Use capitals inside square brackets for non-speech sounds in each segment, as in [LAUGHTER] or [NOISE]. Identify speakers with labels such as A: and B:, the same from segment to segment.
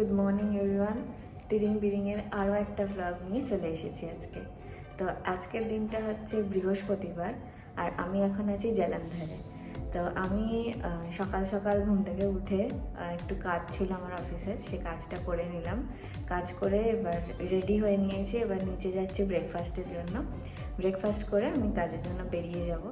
A: Good morning everyone তিরিং বিরিংয়ের আরও একটা ব্লগ নিয়ে চলে এসেছি আজকে। তো আজকের দিনটা হচ্ছে বৃহস্পতিবার, আর আমি এখন আছি জেলান্ধারে। তো আমি সকাল সকাল ঘুম থেকে উঠে একটু কাজ ছিল আমার অফিসের, সে কাজটা করে নিলাম। কাজ করে এবার রেডি হয়ে নিয়েছি, এবার নিচে যাচ্ছি ব্রেকফাস্টের জন্য। ব্রেকফাস্ট করে আমি কাজের জন্য বেরিয়ে যাব।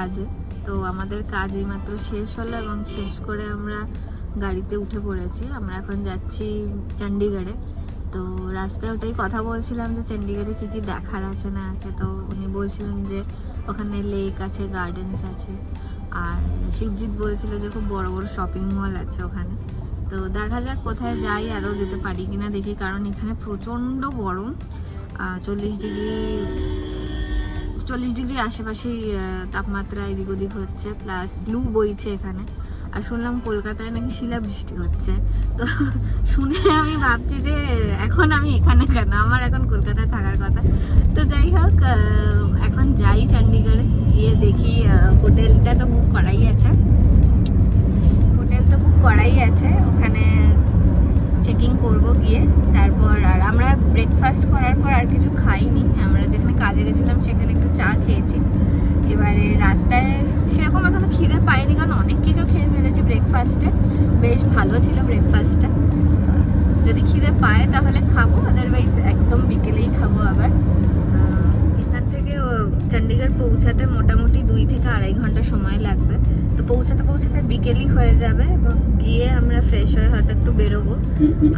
A: বাজে তো আমাদের কাজ এইমাত্র শেষ হলো এবং শেষ করে আমরা গাড়িতে উঠে পড়েছি। আমরা এখন যাচ্ছি চণ্ডীগড়ে তো রাস্তায় ওটাই কথা বলছিলাম যে চণ্ডীগড়ে কী কী দেখার আছে না আছে। তো উনি বলছিলেন যে ওখানে লেক আছে গার্ডেন্স আছে। আর শিবজিৎ বলছিল যে খুব বড় বড় শপিং মল আছে ওখানে। তো দেখা যাক কোথায় যাই আরও যেতে পারি কিনা দেখি। কারণ এখানে প্রচণ্ড গরম। চল্লিশ ডিগ্রি চল্লিশ ডিগ্রির আশেপাশেই তাপমাত্রা এদিক ওদিক হচ্ছে প্লাস লু বইছে এখানে। আর শুনলাম কলকাতায় নাকি শিলাবৃষ্টি হচ্ছে। তো [LAUGHS] শুনে আমি ভাবছি যে এখন আমি এখানে কেন? আমার এখন কলকাতায় থাকার কথা। তো যাই হোক এখন যাই চণ্ডীগড়ে গিয়ে দেখি হোটেলটা তো বুক করাই আছে। হোটেল তো বুক করাই আছে। ওখানে চেকিং করব গিয়ে। তারপর আর আমরা ব্রেকফাস্ট করার পর আর কিছু খাইনি। আমরা যেখানে কাজে গেছিলাম সেখানে চা খেয়েছি। এবারে রাস্তায় সেরকম এখনও খিদে পাইনি, কারণ অনেক কিছু খেয়ে ফেলেছি ব্রেকফাস্টে বেশ ভালো ছিল ব্রেকফাস্টটা যদি খিদে পায় তাহলে খাব আদারওয়াইজ একদম বিকেলেই খাব আবার। এখান থেকে চণ্ডীগড় পৌঁছাতে মোটামুটি দুই থেকে আড়াই ঘণ্টা সময় লাগবে। তো পৌঁছাতে পৌঁছাতে বিকেলই হয়ে যাবে এবং গিয়ে আমরা ফ্রেশ হয়ে হয়তো একটু বেরোবো।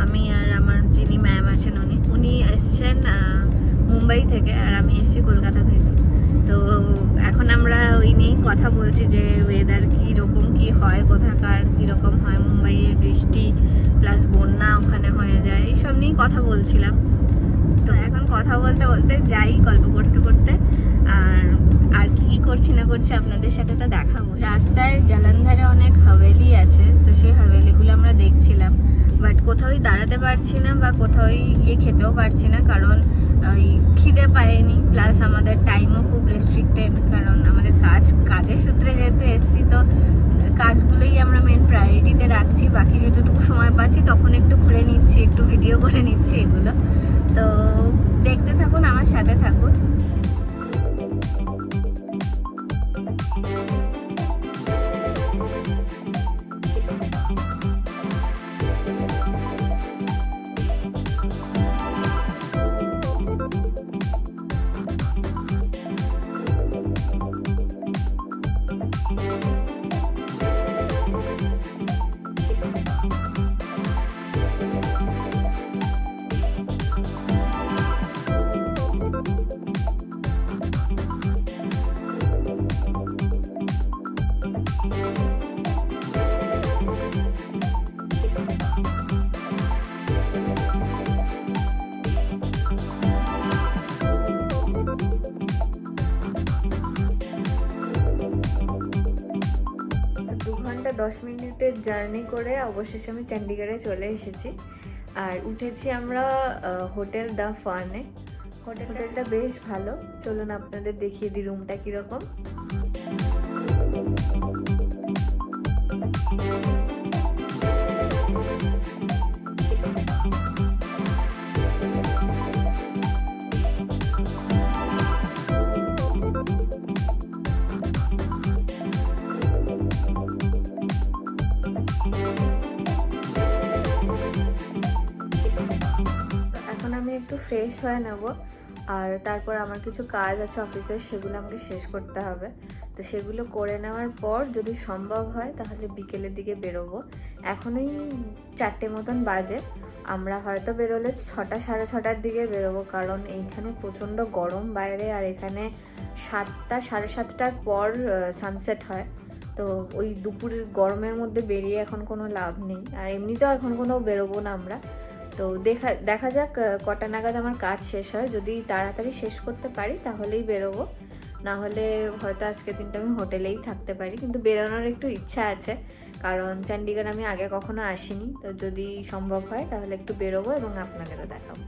A: আমি আর আমার যিনি ম্যাম আছেন উনি উনি এসছেন মুম্বাই থেকে, আর আমি এসেছি কলকাতা থেকে। তো এখন আমরা ওই নিয়েই কথা বলছি যে ওয়েদার কী রকম কী হয়, কোথাকার কীরকম হয়, মুম্বাইয়ের বৃষ্টি প্লাস বন্যা ওখানে হয়ে যায়, এইসব নিয়েই কথা বলছিলাম। তো এখন কথা বলতে বলতে যাই গল্প করতে করতে, আর আর কি কি করছি না করছি আপনাদের সাথে তো দেখাবো। রাস্তায় জালান্ধারে অনেক হাভেলি আছে, তো সেই বাট কোথাওই দাঁড়াতে পারছি না বা কোথাওই গিয়ে খেতেও পারছি না, কারণ ওই খিদে পায়নি প্লাস আমাদের টাইমও খুব রেস্ট্রিক্টেড কারণ আমাদের কাজ, কাজের সূত্রে যেহেতু এসছি, তো কাজগুলোই আমরা মেন প্রায়োরিটিতে রাখছি। বাকি যেটুকু সময় পাচ্ছি, তখন একটু ঘুরে নিচ্ছি, একটু ভিডিও করে নিচ্ছি এগুলো। তো, দেখতে থাকুন, আমার সাথে থাকুন। জার্নি করে অবশেষে আমি চণ্ডীগড়ে চলে এসেছি। আর উঠেছি আমরা হোটেল দ্য ফানে। হোটেল হোটেলটা বেশ ভালো। চলুন আপনাদের দেখিয়ে দিই রুমটা কীরকম। ফ্রেশ হয়ে নেব। আর তারপর আমার কিছু কাজ আছে অফিসের, সেগুলো আমাকে শেষ করতে হবে। তো সেগুলো করে নেওয়ার পর যদি সম্ভব হয়, তাহলে বিকেলের দিকে বেরোবো। এখনই চারটে মতন বাজে। আমরা হয়তো বেরোলে ছটা, সাড়ে ছটার দিকে বেরোবো, কারণ এইখানে প্রচণ্ড গরম বাইরে, আর এখানে সাতটা, সাড়ে সাতটার পর সানসেট হয়। তো ওই দুপুরের গরমের মধ্যে বেরিয়ে এখন কোনো লাভ নেই। আর এমনিতেও এখন কোনো বেরোবো না আমরা। তো দেখা দেখা যাক কটা নাগাদ আমার কাজ শেষ হয়। যদি তাড়াতাড়ি শেষ করতে পারি, তাহলেই বেরোবো। না হলে হয়তো আজকের দিনটা আমি হোটেলেই থাকতে পারি। কিন্তু বেরোনোর একটু ইচ্ছা আছে। কারণ চণ্ডীগড় আমি আগে কখনো আসিনি। তো যদি সম্ভব হয়, তাহলে একটু বেরোবো এবং আপনাদেরও দেখাবো।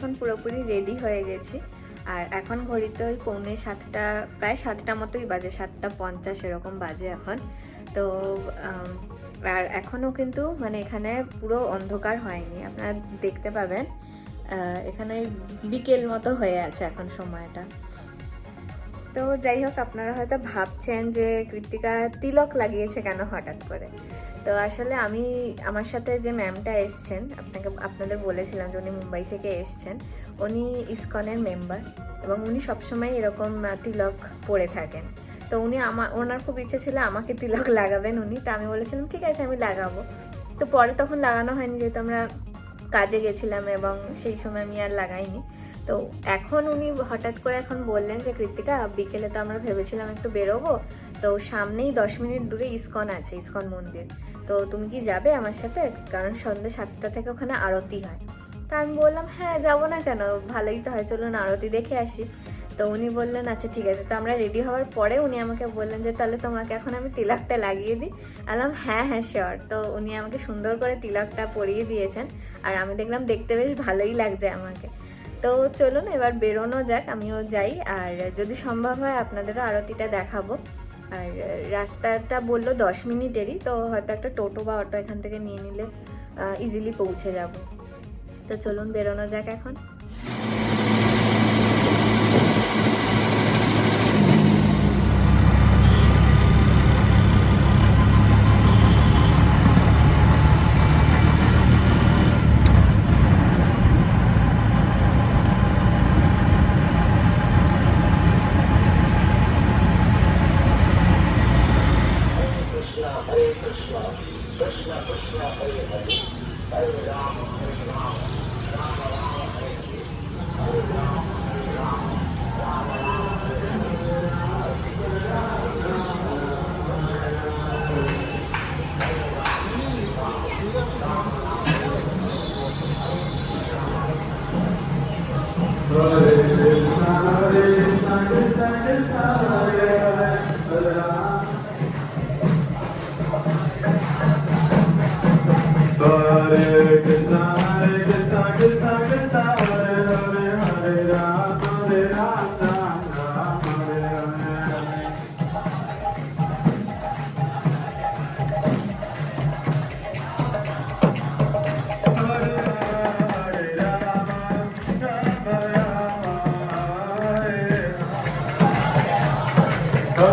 A: এখন পুরোপুরি রেডি হয়ে গেছি। আর এখন ঘড়িতে ওই পৌনে সাতটা, প্রায় সাতটা মতোই বাজে, সাতটা পঞ্চাশ এরকম বাজে এখন। তো আর এখনও কিন্তু মানে এখানে পুরো অন্ধকার হয়নি। আপনারা দেখতে পাবেন এখানে বিকেল মতো হয়ে আছে এখন সময়টা। তো যাই হোক, আপনারা হয়তো ভাবছেন যে কৃত্তিকা তিলক লাগিয়েছে কেন হঠাৎ করে? তো আসলে আমি আমার সাথে যে ম্যামটা এসছেন, আপনাকে, আপনাদের বলেছিলাম যে উনি মুম্বাই থেকে এসছেন, উনি ইসকনের মেম্বার এবং উনি সবসময় এরকম তিলক পরে থাকেন। তো উনি আমার ওনার খুব ইচ্ছে ছিল আমাকে তিলক লাগাবেন উনি, তা আমি বলেছিলাম, ঠিক আছে, আমি লাগাবো। তো পরে তখন লাগানো হয়নি, যেহেতু আমরা কাজে গেছিলাম এবং সেই সময় আমি আর লাগাইনি। তো এখন উনি হঠাৎ করে এখন বললেন যে কৃতিকা বিকেলে তো আমরা ভেবেছিলাম একটু বেরোবো। তো সামনেই দশ মিনিট দূরে ইসকন আছে, ইসকন মন্দির। তো তুমি কি যাবে আমার সাথে? কারণ সন্ধ্যে সাতটা থেকে ওখানে আরতি হয়। তা আমি বললাম হ্যাঁ যাব না কেন? ভালোই তো হয়, চলুন আরতি দেখে আসি। তো উনি বললেন আচ্ছা ঠিক আছে। তো আমরা রেডি হওয়ার পরে উনি আমাকে বললেন যে, তাহলে তোমাকে এখন আমি তিলকটা লাগিয়ে দিই। আলাম হ্যাঁ হ্যাঁ শিওর তো উনি আমাকে সুন্দর করে তিলকটা পরিয়ে দিয়েছেন। আর আমি দেখলাম, দেখতে বেশ ভালোই লাগছে আমাকে। তো চলুন, এবার বেরোনো যাক, আমিও যাই। আর যদি সম্ভব হয়, আপনাদেরও আরতিটা দেখাবো। আর রাস্তাটা বলল দশ মিনিট দেরি, তো হয়তো একটা টোটো বা অটো এখান থেকে নিয়ে নিলে ইজিলি পৌঁছে যাব। তো চলুন বেরোনো যাক এখন।
B: Oh.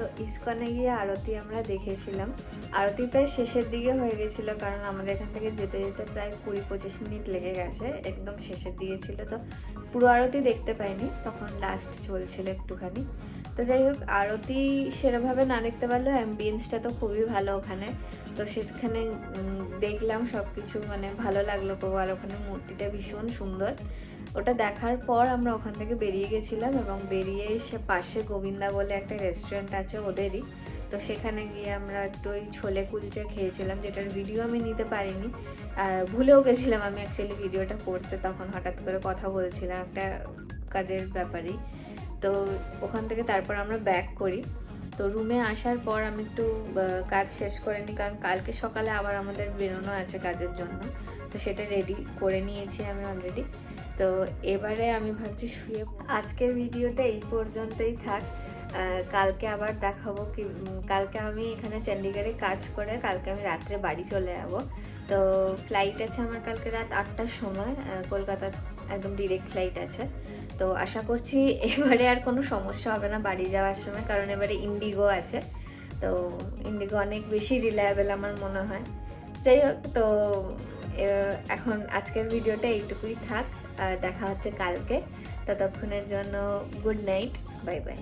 A: তো ইস্কনে গিয়ে আরতি আমরা দেখেছিলাম। আরতি প্রায় শেষের দিকে হয়ে গেছিল কারণ আমাদের এখান থেকে যেতে যেতে প্রায় কুড়ি পঁচিশ মিনিট লেগে গেছে, একদম শেষের দিকে ছিল তো। পুরো আরতি দেখতে পাইনি, তখন লাস্ট চলছিল একটুখানি। তো যাই হোক, আরতি সেরভাবে না দেখতে পারলেও অ্যাম্বিয়েন্সটা তো খুবই ভালো ওখানে। তো সেখানে দেখলাম সব কিছু মানে ভালো লাগল খুব। আর ওখানে মূর্তিটা ভীষণ সুন্দর। ওটা দেখার পর আমরা ওখান থেকে বেরিয়ে গেছিলাম এবং বেরিয়ে এসে পাশে গোবিন্দা বলে একটা রেস্টুরেন্ট আছে ওদেরই। তো সেখানে গিয়ে আমরা একটু ওই ছোলে কুলচে খেয়েছিলাম, যেটার ভিডিও আমি নিতে পারিনি। আর ভুলেও গেছিলাম আমি অ্যাকচুয়ালি ভিডিওটা করতে। তখন হঠাৎ করে কথা বলছিলাম একটা কাজের ব্যাপারেই। তো ওখান থেকে তারপর আমরা ব্যাক করি। তো রুমে আসার পর আমি একটু কাজ শেষ করে নিই, কারণ কালকে সকালে আবার আমাদের বেরোনো আছে কাজের জন্য। তো সেটা রেডি করে নিয়েছি আমি অলরেডি তো এবারে আমি ভাবছি শুয়ে আজকের ভিডিওটা এই পর্যন্তই থাক। কালকে আবার দেখাবো কি কালকে আমি এখানে চণ্ডীগড়ে কাজ করে কালকে আমি রাত্রে বাড়ি চলে যাব। তো ফ্লাইট আছে আমার কালকে রাত আটটার সময় কলকাতা, একদম ডিরেক্ট ফ্লাইট আছে। তো আশা করছি [LAUGHS] এবারে আর কোনো সমস্যা হবে না বাড়ি যাওয়ার সময়, কারণ এবারে ইন্ডিগো আছে। তো ইন্ডিগো অনেক বেশি রিলায়েবল আমার মনে হয়। যাই হোক, তো এখন আজকের ভিডিওটা এইটুকুই থাক। আর দেখা হচ্ছে কালকে। ততক্ষণের জন্য গুড নাইট বাই বাই